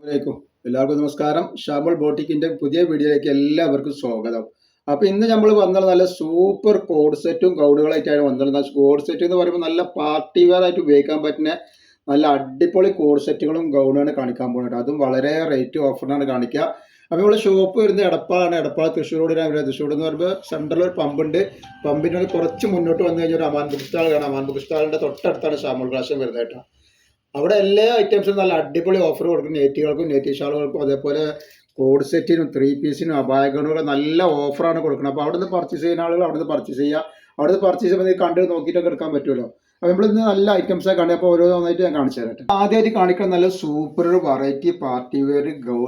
അസ്സലാമലൈക്കും. എല്ലാവർക്കും നമസ്കാരം. ഷാബുൾ ബോട്ടിക്കിന്റെ പുതിയ വീഡിയോയിലേക്ക് എല്ലാവർക്കും സ്വാഗതം. അപ്പൊ ഇന്ന് നമ്മൾ വന്നത് നല്ല സൂപ്പർ കോഡ് സെറ്റും കൗഡുകളായിട്ടാണ് വന്നിരുന്നത് കോഡ് സെറ്റ് എന്ന് പറയുമ്പോൾ നല്ല പാർട്ടി വെയർ ആയിട്ട് ഉപയോഗിക്കാൻ പറ്റുന്ന നല്ല അടിപൊളി കോഡ് സെറ്റുകളും ഗൗണാണ് കാണിക്കാൻ പോകുന്നത്. അതും വളരെ റേറ്റ് ഓഫറിനാണ് കാണിക്കുക. അപ്പോൾ ഇവിടെ ഷോപ്പ് വരുന്നത് എടപ്പാളാണ്. എടപ്പാൾ തൃശ്ശൂർ റോഡിനാണ് വരുന്നത്. തൃശ്ശൂർ എന്ന് പറയുമ്പോൾ സെൻട്രലിൽ ഒരു പമ്പുണ്ട് പമ്പിന്റെ കുറച്ച് മുന്നോട്ട് വന്നു കഴിഞ്ഞാൽ ഒരു അമാൻ ബുക്ക് സ്റ്റാൾ കാണാം. അമാൻ ബുക്ക് സ്റ്റാളിന്റെ തൊട്ടടുത്താണ് ഷാമുൾ പ്രാവശ്യം വരുന്നത് കേട്ടോ. അവിടെ എല്ലാ ഐറ്റംസും നല്ല അടിപൊളി ഓഫർ കൊടുക്കും. നെറ്റികൾക്കും നെറ്റി ഷാളുകൾക്കും അതേപോലെ കോഡ് സെറ്റിനും ത്രീ പീസിനും അപായഗണുകളും നല്ല ഓഫറാണ് കൊടുക്കുന്നത്. അപ്പോൾ അവിടുന്ന് പർച്ചേസ് ചെയ്യുന്ന ആളുകൾ അവിടുന്ന് പർച്ചേസ് ചെയ്യുക. അവിടുന്ന് പർച്ചേസ് ചെയ്യുമ്പോൾ കണ്ട് നോക്കിയിട്ടൊക്കെ എടുക്കാൻ പറ്റുമല്ലോ. അപ്പോൾ നമ്മൾ ഇന്ന് നല്ല ഐറ്റംസൊക്കെ കാണുക അപ്പോൾ ഓരോന്നായിട്ട് ഞാൻ കാണിച്ചു തരട്ടെ ആദ്യമായിട്ട് കാണിക്കുന്ന നല്ല സൂപ്പർ ഒരു വെറൈറ്റി പാർട്ടി വെയർ ഗൗ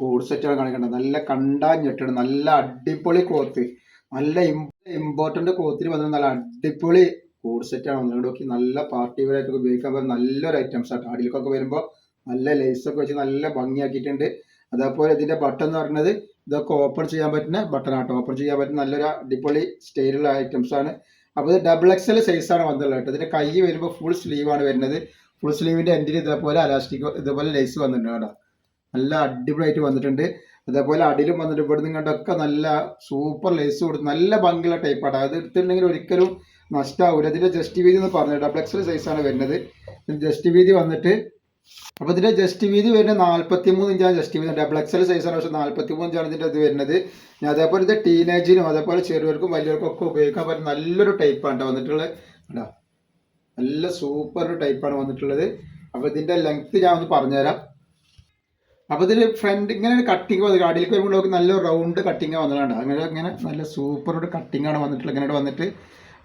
കോഡ് സെറ്റാണ് കാണിക്കേണ്ടത്. നല്ല കണ്ടാ ഞെട്ടണം നല്ല അടിപൊളി ക്ലോത്ത് നല്ല ഇമ്പോർട്ടന്റ് ക്ലോത്തിന് വന്നത് നല്ല അടിപൊളി കോഡ് ആണ്. ഒന്നുകൂടെ നോക്കി നല്ല പാർട്ടി വെയർ ഉപയോഗിക്കാൻ പറ്റുന്ന നല്ലൊരു ഐറ്റംസ് ആണ് അടിയിലേക്കൊക്കെ വരുമ്പോൾ നല്ല ലൈസൊക്കെ വെച്ച് നല്ല ഭംഗിയാക്കിയിട്ടുണ്ട്. അതേപോലെ ഇതിന്റെ ബട്ടൺ എന്ന് പറയുന്നത് ഇതൊക്കെ ഓപ്പൺ ചെയ്യാൻ പറ്റുന്ന ബട്ടൺ ആട്ടോ. ഓപ്പൺ ചെയ്യാൻ പറ്റുന്ന നല്ലൊരു അടിപൊളി സ്റ്റൈലുള്ള ഐറ്റംസ് ആണ്. അപ്പോൾ ഇത് ഡബിൾ എക്സൽ സൈസ് ആണ് വന്നിട്ടുള്ളത് കേട്ടോ. ഇതിന്റെ കൈ വരുമ്പോൾ ഫുൾ സ്ലീവ് ആണ് വരുന്നത്. ഫുൾ സ്ലീവിന്റെ എൻഡിൽ ഇതേപോലെ അലാസ്റ്റിക് ഇതേപോലെ ലൈസ് വന്നിട്ടുണ്ട് കേട്ടോ. നല്ല അടിപൊളിയായിട്ട് വന്നിട്ടുണ്ട്. അതേപോലെ അടിയിലും വന്നിട്ട് ഇവിടെ കണ്ടൊക്കെ നല്ല സൂപ്പർ ലൈസ് കൊടുത്ത് നല്ല ഭംഗിയുള്ള ടൈപ്പാണ് അത് എടുത്തിട്ടുണ്ടെങ്കിൽ ഒരിക്കലും നഷ്ടാവൂല ഇതിന്റെ ജസ്റ്റ് വീതി എന്ന് പറഞ്ഞത് ഡബിൾ എക്സൽ സൈസ് ആണ് വരുന്നത്. ജസ്റ്റ് വീതി വന്നിട്ട് അപ്പൊ ഇതിന്റെ ജസ്റ്റ് വീതി വരുന്നത് നാല്പത്തി മൂന്ന് ഇഞ്ചാണ് ജസ്റ്റ് വീതി. ഡബിൾ എക്സൽ സൈസ് ആണ്. പക്ഷെ നാല്പത്തി മൂന്ന് ഇഞ്ചാണ് ഇതിന്റെ ഇത് വരുന്നത്. അതേപോലെ ഇത് ടീനേജിനും അതേപോലെ ചെറിയവർക്കും വലിയവർക്കും ഒക്കെ ഉപയോഗിക്കാൻ പറ്റുന്ന നല്ലൊരു ടൈപ്പാണ് കേട്ടോ വന്നിട്ടുള്ളത്. കേട്ടോ നല്ല സൂപ്പർ ഒരു ടൈപ്പാണ് വന്നിട്ടുള്ളത്. അപ്പൊ ഇതിന്റെ ലെങ്ത് ഞാൻ ഒന്ന് പറഞ്ഞുതരാം. അപ്പൊ ഇതിൽ ഫ്രണ്ട് ഇങ്ങനെ ഒരു കട്ടിങ് വന്നു. അടിയിലേക്ക് വരുമ്പോൾ നല്ല റൗണ്ട് കട്ടിങ് വന്നതാണ്. അങ്ങനെ ഇങ്ങനെ നല്ല സൂപ്പർ ഒരു കട്ടിങ് ആണ് വന്നിട്ടുള്ളത്. ഇങ്ങനെ വന്നിട്ട്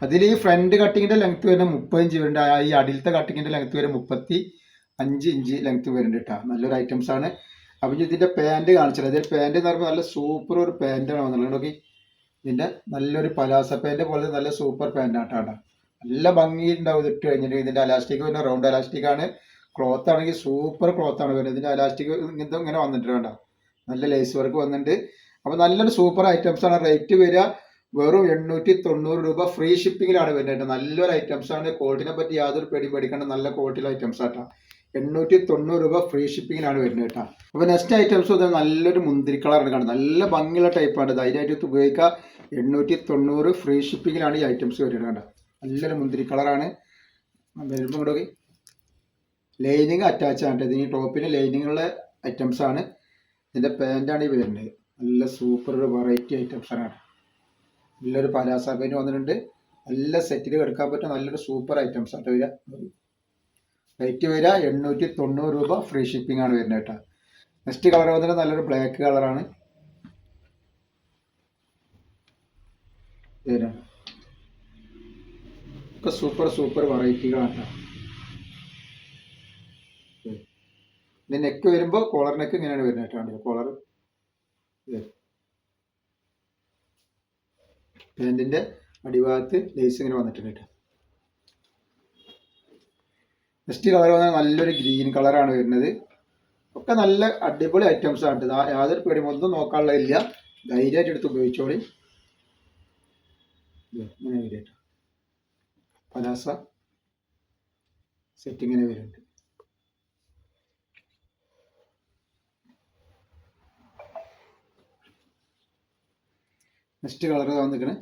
അതിൽ ഈ ഫ്രണ്ട് കട്ടിങ്ങിന്റെ ലെങ്ത് വരുന്ന മുപ്പത് ഇഞ്ച് വരുന്നുണ്ട്. ഈ അടിയിലത്തെ കട്ടിങ്ങിന്റെ ലെങ്ത് വരെ മുപ്പത്തി അഞ്ച് ഇഞ്ച് ലെങ്ത് വരുന്നുണ്ട് കേട്ടോ നല്ലൊരു ഐറ്റംസ് ആണ്. അപ്പം ഇതിന്റെ പാന്റ് കാണിച്ചത് അതിൽ പാന്റ് എന്ന് പറയുമ്പോൾ നല്ല സൂപ്പർ ഒരു പാന്റാണ് വന്നിട്ടുള്ളത്. നോക്കി. ഇതിന്റെ നല്ലൊരു പലാസ പാന്റ് പോലെ നല്ല സൂപ്പർ പാന്റ് ആട്ടാണ് നല്ല ഭംഗി ഉണ്ടാവും ഇട്ട് കഴിഞ്ഞിട്ട്. ഇതിന്റെ അലാസ്റ്റിക് വരുന്ന റൗണ്ട് അലാസ്റ്റിക് ആണ്. ക്ലോത്ത് ആണെങ്കിൽ സൂപ്പർ ക്ലോത്ത് ആണ് വരുന്നത്. ഇതിന്റെ അലാസ്റ്റിക് ഇങ്ങനത്തെ ഇങ്ങനെ വന്നിട്ടുണ്ട് കേട്ടോ നല്ല ലേസ് വർക്ക് വന്നിട്ടുണ്ട്. അപ്പോൾ നല്ലൊരു സൂപ്പർ ഐറ്റംസ് ആണ്. റേറ്റ് വരിക. വെറും എണ്ണൂറ്റി തൊണ്ണൂറ് രൂപ ഫ്രീ ഷിപ്പിങ്ങിലാണ് വരുന്നത് നല്ലൊരു ഐറ്റംസ് ആണ്. ക്വാളിറ്റിനെ പറ്റി യാതൊരു പേടി പേടിക്കേണ്ട. നല്ല ക്വാളിറ്റിയിലെ ഐറ്റംസ് ആട്ടാ എണ്ണൂറ്റി തൊണ്ണൂറ് രൂപ ഫ്രീ ഷിപ്പിങ്ങിലാണ് വരുന്നത് കേട്ടോ. അപ്പോൾ നെക്സ്റ്റ് ഐറ്റംസ് ഇത് നല്ലൊരു മുന്തിരി കളറാണ് കാണുന്നത്. നല്ല ഭംഗിയുള്ള ടൈപ്പാണ് ധൈര്യമായിട്ട് ഉപയോഗിക്കുക. എണ്ണൂറ്റി തൊണ്ണൂറ് ഫ്രീ ഷിപ്പിങ്ങിലാണ് ഈ ഐറ്റംസ് വരുന്നത് കേട്ടോ. നല്ലൊരു മുന്തിരി കളറാണ് വരുമ്പോൾ കൂടെ ലൈനിങ് അറ്റാച്ച് ആണ് ഇതിന് ടോപ്പിന് ലൈനിങ്ങുള്ള ഐറ്റംസ് ആണ്. ഇതിന്റെ പാന്റാണ് ഈ വരുന്നത്. നല്ല സൂപ്പർ വെറൈറ്റി ഐറ്റംസ് ആണ് നല്ലൊരു പലാസ പാന്റ് വന്നിട്ടുണ്ട്. നല്ല സെറ്റിൽ എടുക്കാൻ പറ്റും നല്ലൊരു സൂപ്പർ ഐറ്റംസ് ആട്ടോ വരിക റേറ്റ് വരിക എണ്ണൂറ്റി തൊണ്ണൂറ് രൂപ ഫ്രീ ഷിപ്പിംഗ് ആണ് വരുന്നത് കേട്ടോ. നെക്സ്റ്റ് കളർ വന്നിട്ട് നല്ലൊരു ബ്ലാക്ക് കളറാണ് ഒക്കെ സൂപ്പർ സൂപ്പർ വെറൈറ്റികളാണ് കേട്ടോ. നെക്ക് വരുമ്പോൾ കോളർ നെക്ക് ഇങ്ങനെയാണ് വരുന്നത് കേട്ടോ. കോളർ പാന്റിന്റെ അടിഭാഗത്ത് ലേസ് ഇങ്ങനെ വന്നിട്ടുണ്ട് കേട്ടോ. നെക്സ്റ്റ് കളർ വന്നാൽ നല്ലൊരു ഗ്രീൻ കളറാണ് വരുന്നത്. ഒക്കെ നല്ല അടിപൊളി ഐറ്റംസ് ആണ് യാതൊരു പേടി ഒന്നും നോക്കാനുള്ളതില്ല ധൈര്യമായിട്ട് എടുത്ത് ഉപയോഗിച്ചോളി. ഇങ്ങനെ വരും പലാസ സെറ്റ് ഇങ്ങനെ വരുന്നുണ്ട്. നെക്സ്റ്റ് കളർ വന്നിക്കണേ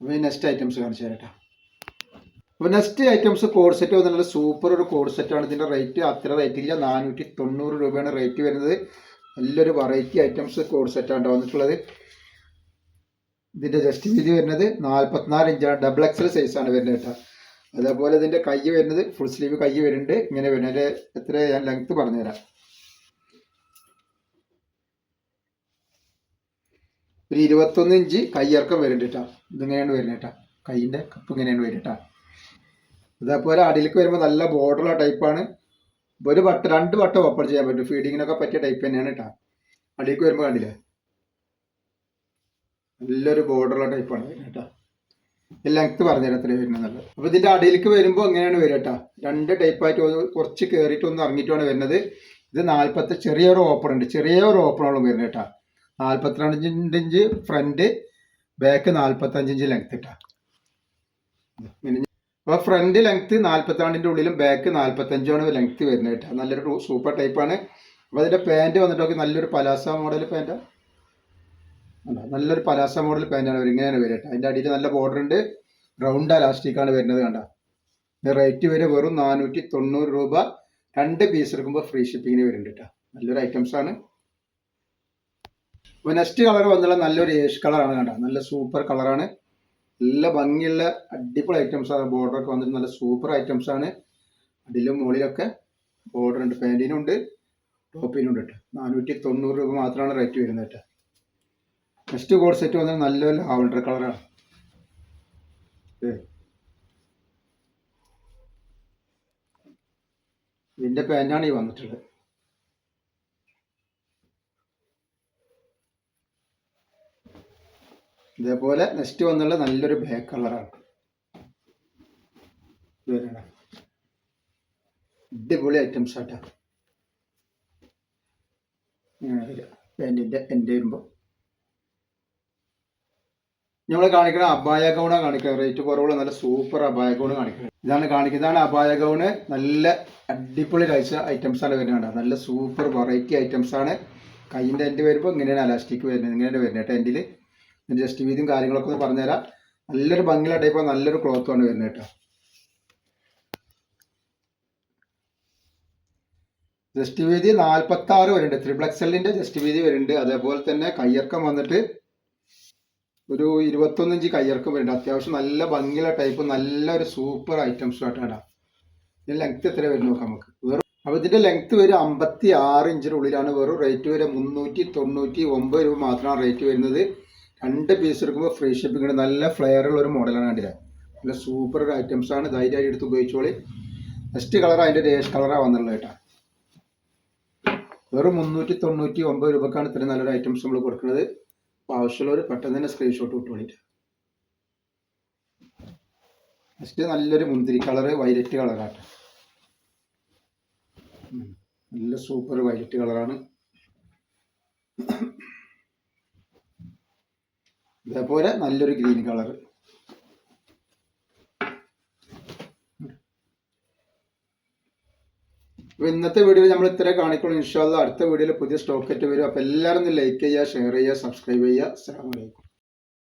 അപ്പോൾ നെക്സ്റ്റ് ഐറ്റംസ് കാണിച്ചു തരാം അപ്പോൾ നെക്സ്റ്റ് ഐറ്റംസ് കോഡ് സെറ്റ് വന്നിട്ടുള്ള സൂപ്പർ ഒരു കോഡ് സെറ്റാണ് ഇതിന്റെ റേറ്റ് അത്ര റേറ്റ് ഇല്ല. നാനൂറ്റി തൊണ്ണൂറ് രൂപയാണ് റേറ്റ് വരുന്നത്. നല്ലൊരു വെറൈറ്റി ഐറ്റംസ് കോഡ് സെറ്റാണ് വന്നിട്ടുള്ളത്. ഇതിന്റെ ജസ്റ്റ് വീതി വരുന്നത് നാൽപ്പത്തിനാല് ഇഞ്ചാണ് ഡബിൾ എക്സൽ സൈസാണ് വരുന്നത് കേട്ടോ. അതേപോലെ ഇതിന്റെ കൈ വരുന്നത് ഫുൾ സ്ലീവ് കൈ വരുന്നുണ്ട്. ഇങ്ങനെ വരുന്നത് എത്ര ഞാൻ ലെങ്ത് പറഞ്ഞുതരാം. ഒരു ഇരുപത്തൊന്ന് ഇഞ്ച് കയ്യിറക്കം വരുന്നുണ്ട് കേട്ടോ. ഇതിങ്ങനെയാണ് വരുന്നത് കേട്ടോ. കൈയിന്റെ കപ്പ് ഇങ്ങനെയാണ് വരുന്നത് കേട്ടോ. അതേപോലെ അടിയിലേക്ക് വരുമ്പോൾ നല്ല ബോർഡറുള്ള ടൈപ്പാണ് ഒരു വട്ട രണ്ട് വട്ടം ഓപ്പൺ ചെയ്യാൻ പറ്റും. ഫീഡിങ്ങിനൊക്കെ പറ്റിയ ടൈപ്പ് തന്നെയാണ് കേട്ടോ. അടിയിലേക്ക് വരുമ്പോൾ കണ്ടില്ലേ? നല്ലൊരു ബോർഡറുള്ള ടൈപ്പാണ് കേട്ടോ. ലെങ്ത് പറഞ്ഞുതരാം എത്ര വരുന്നത് അപ്പോൾ ഇതിന്റെ അടിയിലേക്ക് വരുമ്പോൾ എങ്ങനെയാണ് വരിക കേട്ടോ രണ്ട് ടൈപ്പായിട്ട് കുറച്ച് കയറിയിട്ട് ഒന്ന് ഇറങ്ങിയിട്ടാണ് വരുന്നത്. ഇത് നാൽപ്പത്തി ചെറിയൊരു ഓപ്പൺ ഉണ്ട്. ചെറിയൊരു ഓപ്പണോളം വരുന്നത് കേട്ടോ നാൽപ്പത്തിരണ്ട് ഇഞ്ച് ഫ്രണ്ട് ബാക്ക് നാൽപ്പത്തഞ്ച് ഇഞ്ച് ലെങ്ത് കേട്ടാ അപ്പോൾ ഫ്രണ്ട് ലെങ്ത് നാൽപ്പത്തിരണ്ടിന്റെ ഉള്ളിലും ബാക്ക് നാൽപ്പത്തഞ്ചാണ് ലെങ്ത് വരുന്നത് കേട്ടോ നല്ലൊരു സൂപ്പർ ടൈപ്പാണ് അപ്പോൾ അതിന്റെ പാന്റ് വന്നിട്ട് നോക്കി നല്ലൊരു പലാസ മോഡൽ പാന്റാ നല്ലൊരു പലാസ മോഡൽ പാന്റാണ് വരും. ഇങ്ങനെയാണ് വരിക അതിന്റെ അടിയിൽ നല്ല ബോർഡർ ഉണ്ട്. റൗണ്ട് ആണ് വരുന്നത് കണ്ട. റേറ്റ് വരെ വെറും നാനൂറ്റി തൊണ്ണൂറ് രൂപ രണ്ട് പീസ് എടുക്കുമ്പോൾ ഫ്രീ ഷിപ്പിങ്ങിന് വരുന്നുണ്ട് കേട്ടോ. നല്ലൊരു ഐറ്റംസ് ആണ്. അപ്പോൾ നെക്സ്റ്റ് കളർ വന്നുള്ള നല്ലൊരു ഏഷ് കളറാണ് കണ്ട. നല്ല സൂപ്പർ കളറാണ് നല്ല ഭംഗിയുള്ള അടിപൊളി ഐറ്റംസ് ആണ്. ബോർഡർ ഒക്കെ വന്നിട്ട് നല്ല സൂപ്പർ ഐറ്റംസ് ആണ്. അതിലും മുകളിലൊക്കെ ബോർഡർ ഉണ്ട്. പാന്റിനും ഉണ്ട്. ടോപ്പിനും ഉണ്ട് കേട്ടോ. നാനൂറ്റി തൊണ്ണൂറ് രൂപ മാത്രമാണ് റേറ്റ് വരുന്നത് കേട്ടോ. നെക്സ്റ്റ് കോഡ് സെറ്റ് വന്നത് നല്ല ലാവണ്ടർ കളറാണ് ഇതിന്റെ പാന്റാണ് ഈ വന്നിട്ടുള്ളത്. ഇതേപോലെ നെക്സ്റ്റ് വന്നുള്ള നല്ലൊരു ബ്ലാക്ക് കളറാണ് അടിപൊളി ഐറ്റംസ് ആട്ടാ. പാന്റിന്റെ എന്റെ വരുമ്പോൾ നമ്മൾ കാണിക്കുന്ന അബായ ഗൗണാണ് കാണിക്കുന്നത് റേറ്റ് കുറവുള്ള നല്ല സൂപ്പർ അബായ ഗൗണ് കാണിക്കുന്നത് ഇതാണ് കാണിക്കുന്നത് ഇതാണ് അബായ ഗൗണ്. നല്ല അടിപൊളി കഴിച്ച ഐറ്റംസ് ആണ് വരുന്നത് നല്ല സൂപ്പർ വെറൈറ്റി ഐറ്റംസ് ആണ്. കൈയിന്റെ എന്റെ വരുമ്പോൾ ഇങ്ങനെയാണ് അലാസ്റ്റിക് വരുന്നത്. ഇങ്ങനെയാണ് വരുന്നത് കേട്ടോ എന്റിൽ ജസ്റ്റ് വീതിയും കാര്യങ്ങളൊക്കെ ഒന്ന് പറഞ്ഞുതരാം. നല്ലൊരു ഭംഗിയുള്ള ടൈപ്പ് നല്ലൊരു ക്ലോത്ത് ആണ് വരുന്നത് കേട്ടോ. ജസ്റ്റ് വീതി നാൽപ്പത്തി ആറ് വരുന്നുണ്ട് ത്രിപ്ലക്സലിന്റെ ജസ്റ്റ് വീതി വരുന്നുണ്ട്. അതേപോലെ തന്നെ കയ്യിറക്കം വന്നിട്ട് ഒരു ഇരുപത്തൊന്നിഞ്ച് കയ്യിറക്കം വരുന്നുണ്ട്. അത്യാവശ്യം നല്ല ഭംഗിയുള്ള ടൈപ്പ് നല്ലൊരു സൂപ്പർ ഐറ്റംസ് ആയിട്ടാണ് ഇതിന്റെ ലെങ്ത് എത്ര വരും നോക്കാം നമുക്ക്. വെറും അപ്പോൾ ഇതിന്റെ ലെങ്ത് വരും അമ്പത്തി ആറ് ഇഞ്ചിന് ഉള്ളിലാണ്. വെറും റേറ്റ് വരെ മുന്നൂറ്റി തൊണ്ണൂറ്റി ഒമ്പത് രൂപ മാത്രമാണ് റേറ്റ് വരുന്നത്. രണ്ട് പീസ് എടുക്കുമ്പോൾ ഫ്രീ ഷിപ്പിംഗ് ഉണ്ട്. നല്ല ഫ്ലെയർ ഉള്ള ഒരു മോഡലാണ് കണ്ടില്ല? നല്ല സൂപ്പർ ഒരു ഐറ്റംസ് ആണ്. ധൈര്യമായിട്ട് എടുത്ത് ഉപയോഗിച്ചോളി. നെക്സ്റ്റ് കളർ അതിന്റെ രേഷ് കളറാണ് വന്നുള്ളത് കേട്ടോ. വെറും മുന്നൂറ്റി തൊണ്ണൂറ്റി ഒമ്പത് രൂപക്കാണ് ഇത്രയും നല്ലൊരു ഐറ്റംസ് നമ്മൾ കൊടുക്കുന്നത്. അപ്പോൾ ആവശ്യമുള്ളവർ പെട്ടെന്ന് തന്നെ സ്ക്രീൻഷോട്ട് വിട്ട് വേണ്ടിയിട്ട് നെക്സ്റ്റ് നല്ലൊരു മുന്തിരി കളറ് വൈലറ്റ് കളറാണ് നല്ല സൂപ്പർ വൈലറ്റ് കളറാണ് ഇതേപോലെ നല്ലൊരു ഗ്രീൻ കളർ അപ്പോൾ ഇന്നത്തെ വീഡിയോയിൽ നമ്മൾ ഇത്ര കാണിക്കുള്ളൂ. ഇൻഷാല്ല അടുത്ത വീഡിയോയിൽ പുതിയ സ്റ്റോക്കറ്റ് വരും. അപ്പോൾ എല്ലാവരും ലൈക്ക് ചെയ്യുക ഷെയർ ചെയ്യുക സബ്സ്ക്രൈബ് ചെയ്യുക. അസ്സാം വലൈക്കും